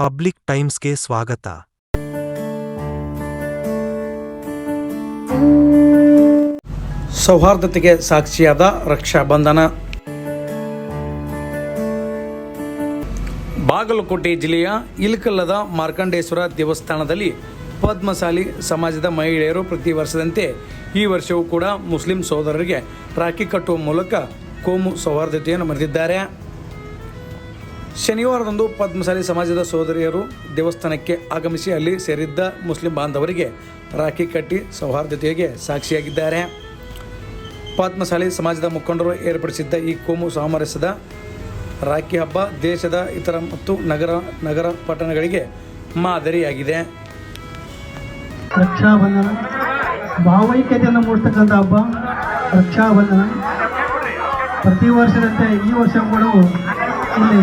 Public ಟೈಮ್ಸ್ಗೆ ಸ್ವಾಗತ. ಸೌಹಾರ್ದತೆಗೆ ಸಾಕ್ಷಿಯಾದ ರಕ್ಷಾಬಂಧನ ಬಾಗಲಕೋಟೆ ಜಿಲ್ಲೆಯ ಇಲ್ಕಲ್ಲದ ಮಾರ್ಕಂಡೇಶ್ವರ ದೇವಸ್ಥಾನದಲ್ಲಿ ಪದ್ಮಸಾಲಿ ಸಮಾಜದ ಮಹಿಳೆಯರು ಪ್ರತಿ ವರ್ಷದಂತೆ ಈ ವರ್ಷವೂ ಕೂಡ ಮುಸ್ಲಿಂ ಸಹೋದರರಿಗೆ ರಾಖಿ ಕಟ್ಟುವ ಮೂಲಕ ಕೋಮು ಸೌಹಾರ್ದತೆಯನ್ನು ಮೆರೆದಿದ್ದಾರೆ. ಶನಿವಾರದಂದು ಪದ್ಮಸಾಲಿ ಸಮಾಜದ ಸೋದರಿಯರು ದೇವಸ್ಥಾನಕ್ಕೆ ಆಗಮಿಸಿ ಅಲ್ಲಿ ಸೇರಿದ್ದ ಮುಸ್ಲಿಂ ಬಾಂಧವರಿಗೆ ರಾಖಿ ಕಟ್ಟಿ ಸೌಹಾರ್ದತೆಗೆ ಸಾಕ್ಷಿಯಾಗಿದ್ದಾರೆ. ಪದ್ಮಸಾಲಿ ಸಮಾಜದ ಮುಖಂಡರು ಏರ್ಪಡಿಸಿದ್ದ ಈ ಕೋಮು ಸಾಮರಸ್ಯದ ರಾಖಿ ಹಬ್ಬ ದೇಶದ ಇತರ ಮತ್ತು ನಗರ ನಗರ ಪಟ್ಟಣಗಳಿಗೆ ಮಾದರಿಯಾಗಿದೆ. ರಕ್ಷಾಬಂಧನ, ಭಾವೈಕ್ಯತೆಯನ್ನು ಮೂಡಿಸ್ತಕ್ಕಂಥ ಹಬ್ಬ, ರಕ್ಷಾಬಂಧನ. ಪ್ರತಿ ವರ್ಷದಂತೆ ಈ ವರ್ಷ ಕೂಡ ಇಲ್ಲಿ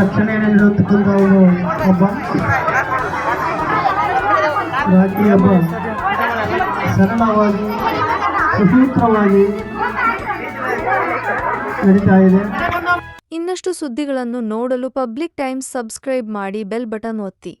ರಕ್ಷಣೆಯನ್ನು ನೀಡುತ್ತಕ್ಕಂಥ ಒಂದು ಹಬ್ಬ ರಾಖಿ ಹಬ್ಬ ಸರಳವಾಗಿ, ಸುಸೂತ್ರವಾಗಿ ನಡೀತಾ ಇದೆ. ಇನ್ನಷ್ಟು ಸುದ್ದಿಗಳನ್ನು ನೋಡಲು ಪಬ್ಲಿಕ್ ಟೈಮ್ಸ್ ಸಬ್ಸ್ಕ್ರೈಬ್ ಮಾಡಿ ಬೆಲ್ ಬಟನ್ ಒತ್ತಿ.